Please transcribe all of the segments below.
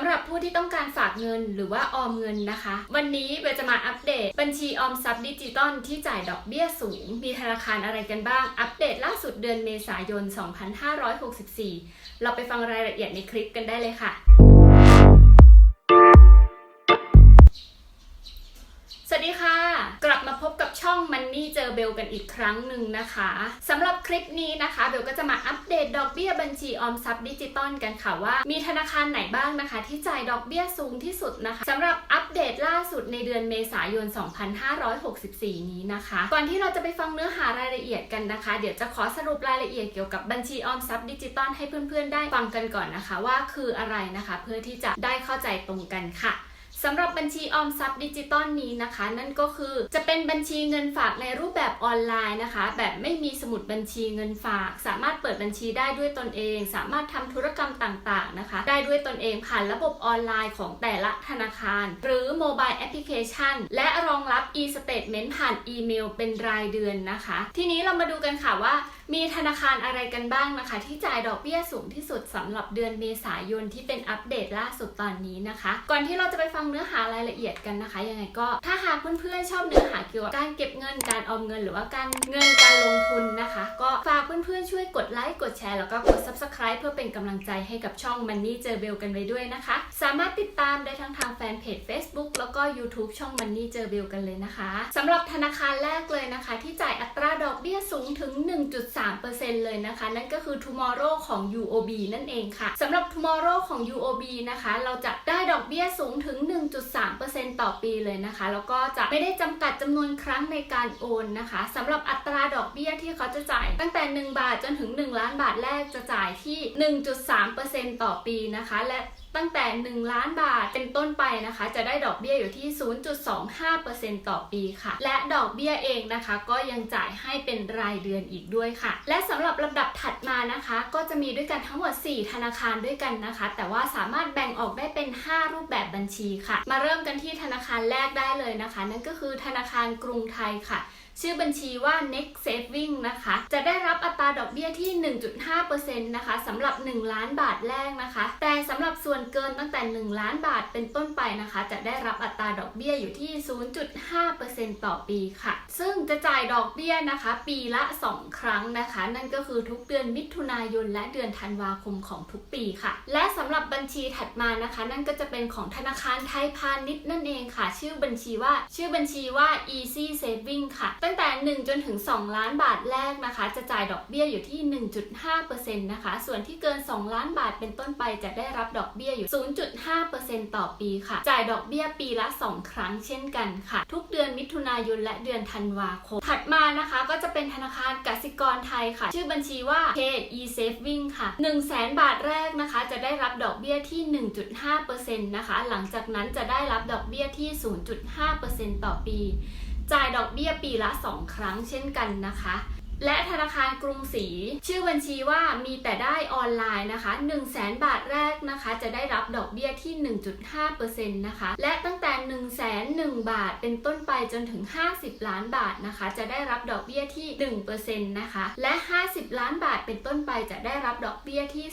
ำหรับผู้ที่ต้องการฝากเงินหรือว่าออมเงินนะคะ วันนี้เบลจะมาอัปเดต บัญชีออมทรัพย์ดิจิตอลที่จ่ายดอกเบี้ยสูง มีธนาคารอะไรกันบ้าง อัปเดตล่าสุดเดือนเมษายน 2564 เราไปฟังรายละเอียดในคลิปกันได้เลยค่ะ บกับช่อง Money เจอเบลกันอีกครั้งหนึ่งนะคะสำหรับคลิปนี้นะคะเบลก็จะมาอัปเดตดอกเบี้ยบัญชีออมทรัพย์ดิจิตอลกันค่ะว่า มีธนาคารไหนบ้างนะคะ ที่จ่ายดอกเบี้ยสูงที่สุดนะคะสำหรับอัปเดตล่าสุดในเดือนเมษายน 2564 นี้นะคะ ก่อนที่เราจะไปฟังเนื้อหารายละเอียดกันนะคะ เดี๋ยวจะขอสรุปรายละเอียดเกี่ยวกับบัญชีออมทรัพย์ดิจิตอลให้เพื่อนๆ ได้ฟังกันก่อนนะคะ ว่าคืออะไรนะคะ เพื่อที่จะได้เข้าใจตรงกันค่ะ สำหรับบัญชีออมทรัพย์ดิจิตอลนี้นะคะ นั่นก็คือจะเป็นบัญชีเงินฝากในรูปแบบออนไลน์นะคะ แบบไม่มีสมุดบัญชีเงินฝาก สามารถเปิดบัญชีได้ด้วยตนเอง สามารถทำธุรกรรมต่างๆนะคะ ได้ด้วยตนเองผ่านระบบออนไลน์ของแต่ละธนาคาร หรือโมบายแอปพลิเคชันและรองรับ e-statement ผ่านอีเมลเป็นรายเดือนนะคะ ทีนี้เรามาดูกันค่ะว่า มีธนาคารอะไรกันบ้างนะคะ ที่จ่ายดอกเบี้ยสูงที่สุดสำหรับเดือนเมษายนที่เป็นอัปเดตล่าสุดตอนนี้นะคะ ก่อนที่เราจะไปฟังเนื้อหารายละเอียดกันนะคะ ยังไงก็ถ้าหากเพื่อนๆชอบเนื้อหาเกี่ยวกับการเก็บเงินการออมเงิน หรือว่าการเงินการลงทุนนะคะ ก็ฝากเพื่อนๆช่วยกดไลค์กดแชร์แล้วก็กด subscribe เพื่อเป็นกำลังใจให้กับช่อง Money เจอเบลกันไว้ด้วยนะคะ สามารถติดตามได้ทั้งทางแฟนเพจ Facebook แล้วก็ YouTube ช่อง Money เจอเบลกันเลยนะคะสำหรับธนาคารแรกเลยนะคะ ที่จ่ายอัตราดอก 1.3%เลยนะคะ นั่นก็คือ Tomorrow ของ UOB นั่นเองค่ะสำหรับ Tomorrow ของ UOB นะคะ เราจะได้ดอกเบี้ยสูงถึง 1.3%ต่อปีเลยนะคะ แล้วก็จะไม่ได้จำกัดจำนวนครั้งในการโอนนะคะสำหรับอัตราดอกเบี้ยที่เขาจะจ่าย ตั้งแต่ 1 บาทจนถึง 1 ล้านบาทแรกจะจ่ายที่ 1.3%ต่อปีนะคะ และ ตั้งแต่ 1 ล้านบาทเป็นต้นไปนะคะ จะได้ดอกเบี้ยอยู่ที่ 0.25%ต่อปีค่ะ และดอกเบี้ยเองนะคะ ก็ยังจ่ายให้เป็นรายเดือนอีกด้วยค่ะ และสำหรับลำดับถัดมานะคะ ก็จะมีด้วยกันทั้งหมด 4 ธนาคารด้วยกันนะคะ แต่ว่าสามารถแบ่งออกได้เป็น 5 รูปแบบบัญชีค่ะ มาเริ่มกันที่ธนาคารแรกได้เลยนะคะ นั่นก็คือธนาคารกรุงไทยค่ะชื่อบัญชีว่า Next Saving นะคะ จะได้รับอัตราดอกเบี้ยที่ 1.5%นะคะสำหรับ 1 ล้านบาทแรกนะคะ แต่สำหรับส่วนเกินตั้งแต่ 1 ล้านบาทเป็นต้นไปนะคะ จะได้รับอัตราดอกเบี้ยอยู่ที่ 0.5%ต่อปีค่ะ ซึ่งจะจ่ายดอกเบี้ยนะคะ ปีละ 2 ครั้งนะคะ นั่นก็คือทุกเดือนมิถุนายนและเดือนธันวาคมของทุกปีค่ะ และสำหรับบัญชีถัดมานะคะ นั่นก็จะเป็นของธนาคารไทยพาณิชย์นั่นเองค่ะ ชื่อบัญชีว่าชื่อบัญชีว่า Easy Saving ค่ะ ตั้งแต่ 1 จนถึง 2 ล้านบาทแรกนะคะ จะจ่ายดอกเบี้ยอยู่ที่ 1.5%นะคะ ส่วนที่เกิน 2 ล้านบาทเป็นต้นไปจะได้รับดอกเบี้ยอยู่ 0.5%ต่อปีค่ะ จ่ายดอกเบี้ยปีละ 2 ครั้งเช่นกันค่ะ ทุกเดือนมิถุนายนและเดือนธันวาคม ถัดมานะคะก็จะเป็นธนาคารกสิกรไทยค่ะ ชื่อบัญชีว่า K E Saving ค่ะ1 0 0 0 0บาทแรกนะคะ จะได้รับดอกเบี้ยที่ 1.5%นะคะ หลังจากนั้นจะได้รับดอกเบี้ยที่ 0.5%ต่อปี จ่ายดอกเบี้ยปีละ 2 ครั้งเช่นกันนะคะ และธนาคารกรุงศรีชื่อบัญชีว่ามีแต่ได้ออนไลน์นะคะ 1 0 0 0 0แบาทแรกนะคะ จะได้รับดอกเบี้ยที่ 1.5%นะคะ และตั้งแต่ 1 0 0 0 0 0 บาท เป็นต้นไปจนถึง 50 ล้านบาทนะคะ จะได้รับดอกเบี้ยที่ 1%นะคะ และ 50 ล้านบาทเป็นต้นไปจะได้รับดอกเบี้ยที่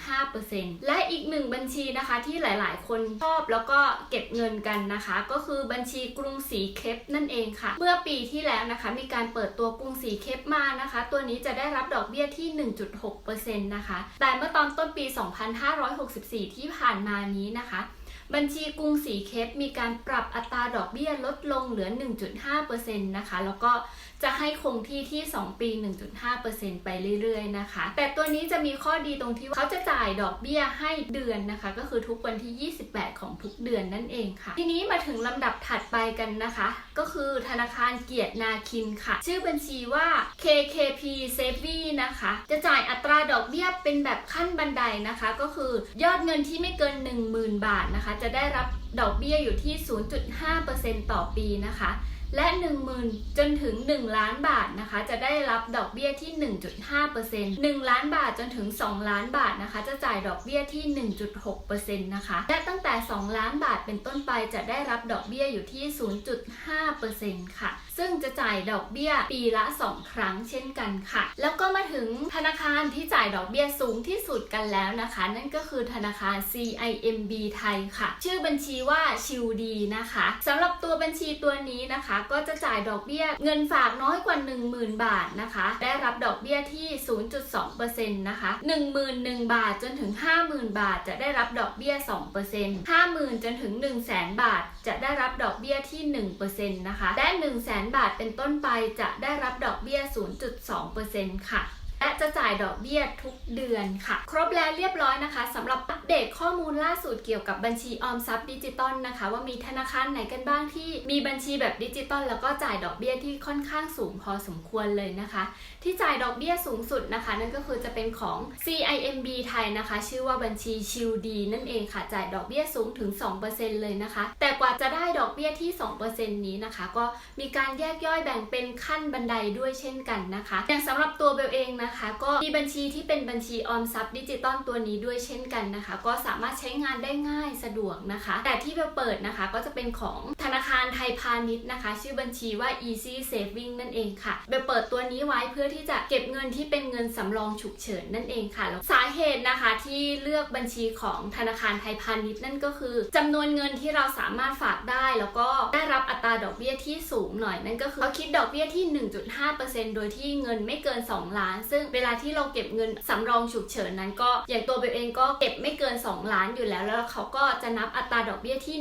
0.25%และอีกหนึ่งบัญชีนะคะที่หลาย ๆ คนชอบแล้วก็เก็บเงินกันนะคะ ก็คือบัญชีกรุงศรีเคปนั่นเองค่ะ เมื่อปีที่แล้วนะคะ มีการเปิดตัวกรุงศรีเคปมานะคะ ตัวนี้จะได้รับดอกเบี้ยที่ 1.6%นะคะ แต่เมื่อตอนต้นปี 2564 ที่ผ่านมานี้นะคะ บัญชีกรุงศรีเคปมีการปรับอัตราดอกเบี้ยลดลงเหลือ 1.5%นะคะ แล้วก็ จะให้คงที่ที่ 2 ปี 1.5%ไปเรื่อยๆนะคะ แต่ตัวนี้จะมีข้อดีตรงที่ว่าเขาจะจ่ายดอกเบี้ยให้เดือนนะคะ ก็คือทุกวันที่ 28 ของทุกเดือนนั่นเองค่ะ ทีนี้มาถึงลำดับถัดไปกันนะคะ ก็คือธนาคารเกียรตินาคินค่ะ ชื่อบัญชีว่า KKP Savvy นะคะ จะจ่ายอัตราดอกเบี้ยเป็นแบบขั้นบันไดนะคะ ก็คือยอดเงินที่ไม่เกิน 10,000 บาทนะคะ จะได้รับดอกเบี้ยอยู่ที่ 0.5%ต่อปีนะคะ และ 10,000 จนถึง 1 ล้านบาทนะคะ จะได้รับดอกเบี้ยที่ 1.5% 1 ล้านบาทจนถึง 2 ล้านบาทนะคะ จะจ่ายดอกเบี้ยที่ 1.6%นะคะ และตั้งแต่ 2 ล้านบาทเป็นต้นไปจะได้รับดอกเบี้ยอยู่ที่ 0.5%ค่ะ ซึ่งจะจ่ายดอกเบี้ยปีละ 2 ครั้งเช่นกันค่ะ แล้วก็มาถึงธนาคารที่จ่ายดอกเบี้ยสูงที่สุดกันแล้วนะคะ นั่นก็คือธนาคาร CIMB ไทยค่ะ ชื่อบัญชีว่าชิวดีนะคะสำหรับตัวบัญชีตัวนี้นะคะ ก็จะจ่ายดอกเบี้ยเงินฝากน้อยกว่า 10,000 บาทนะคะ ได้รับดอกเบี้ยที่ 0.2%นะคะ11,000 บาทจนถึง 50,000 บาท จะได้รับดอกเบี้ย 2% 50,000 จนถึง 100,000บาท จะได้รับดอกเบี้ยที่ 1%นะคะ และบาทเป็นต้นไปจะได้รับดอกเบี้ย 0.2%ค่ะ และจะจ่ายดอกเบี้ยทุกเดือนค่ะ ครบแล้วเรียบร้อยนะคะสำหรับอัปเดตข้อมูลล่าสุดเกี่ยวกับบัญชีออมทรัพย์ดิจิตอลนะคะ ว่ามีธนาคารไหนกันบ้างที่มีบัญชีแบบดิจิตอลแล้วก็จ่ายดอกเบี้ยที่ค่อนข้างสูงพอสมควรเลยนะคะ ที่จ่ายดอกเบี้ยสูงสุดนะคะ นั่นก็คือจะเป็นของ CIMB ไทยนะคะ ชื่อว่าบัญชีชิลดีนั่นเองค่ะจ่ายดอกเบี้ยสูงถึง 2%เลยนะคะ แต่กว่าจะได้ดอกเบี้ยที่ 2%นี้นะคะ ก็มีการแยกย่อยแบ่งเป็นขั้นบันไดด้วยเช่นกันนะคะ อย่างสำหรับตัวเบลเองนะคะ ก็มีบัญชีที่เป็นบัญชีออมทรัพย์ดิจิตอลตัวนี้ด้วยเช่นกันนะคะ ก็สามารถใช้งานได้ง่ายสะดวกนะคะ แต่ที่เบลเปิดนะคะก็จะเป็นของธนาคารไทยพาณิชย์นะคะ ชื่อบัญชีว่า Easy Saving นั่นเองค่ะเบลเปิดตัวนี้ไว้เพื่อที่จะเก็บเงินที่เป็นเงินสำรองฉุกเฉินนั่นเองค่ะแล้วสาเหตุนะคะที่เลือกบัญชีของธนาคารไทยพาณิชย์นั่นก็คือจำนวนเงินที่เราสามารถฝากได้ แล้วก็ได้รับอัตราดอกเบี้ยที่สูงหน่อยนั่นก็คือเขาคิดดอกเบี้ยที่ 1.5%โดยที่เงินไม่เกิน 2 ล้านซึ่งเวลาที่เราเก็บเงินสำรองฉุกเฉินนั้นก็อย่างตัวเบลเองก็เก็บไม่เกิน 2 ล้านอยู่แล้ว แล้วเขาก็จะนับอัตราดอกเบี้ยที่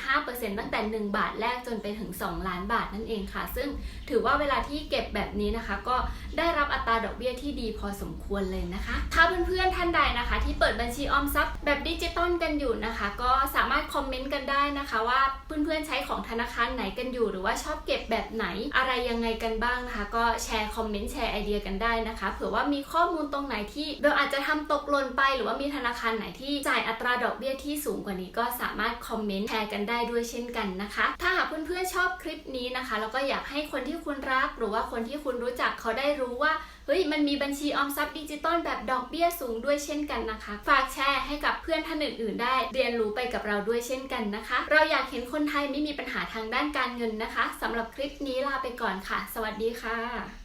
1.5%ตั้งแต่ 1 บาทแรกจนไปถึง 2 ล้านบาทนั่นเองค่ะ ซึ่งถือว่าเวลาที่เก็บแบบนี้นะคะ ก็ได้รับอัตราดอกเบี้ยที่ดีพอสมควรเลยนะคะ ถ้าเพื่อนๆท่านใดนะคะ ที่เปิดบัญชีออมทรัพย์แบบดิจิตอลกันอยู่นะคะ ก็สามารถคอมเมนต์กันได้นะคะ ว่าเพื่อนๆใช้ของธนาคารไหนกันอยู่ หรือว่าชอบเก็บแบบไหนอะไรยังไงกันบ้างนะคะ ก็แชร์คอมเมนต์แชร์ไอเดียกันได้นะคะผื่อว่ามีข้อมูลตรงไหนที่เราอาจจะทำตกหล่นไป หรือว่ามีธนาคารไหนที่จ่ายอัตราดอกเบี้ยที่สูงกว่านี้ก็สามารถคอมเมนต์แชร์กันได้ด้วยเช่นกันนะคะ ถ้าหากเพื่อนๆชอบคลิปนี้นะคะ แล้วก็อยากให้คนที่คุณรัก หรือว่าคนที่คุณรู้จักเขาได้รู้ว่าเฮ้ยมันมีบัญชีออมทรัพย์ดิจิตอลแบบดอกเบี้ยสูงด้วยเช่นกันนะคะ ฝากแชร์ให้กับเพื่อนท่านอื่นๆ ได้เรียนรู้ไปกับเราด้วยเช่นกันนะคะ เราอยากเห็นคนไทยไม่มีปัญหาทางด้านการเงินนะคะสำหรับคลิปนี้ลาไปก่อนค่ะ สวัสดีค่ะ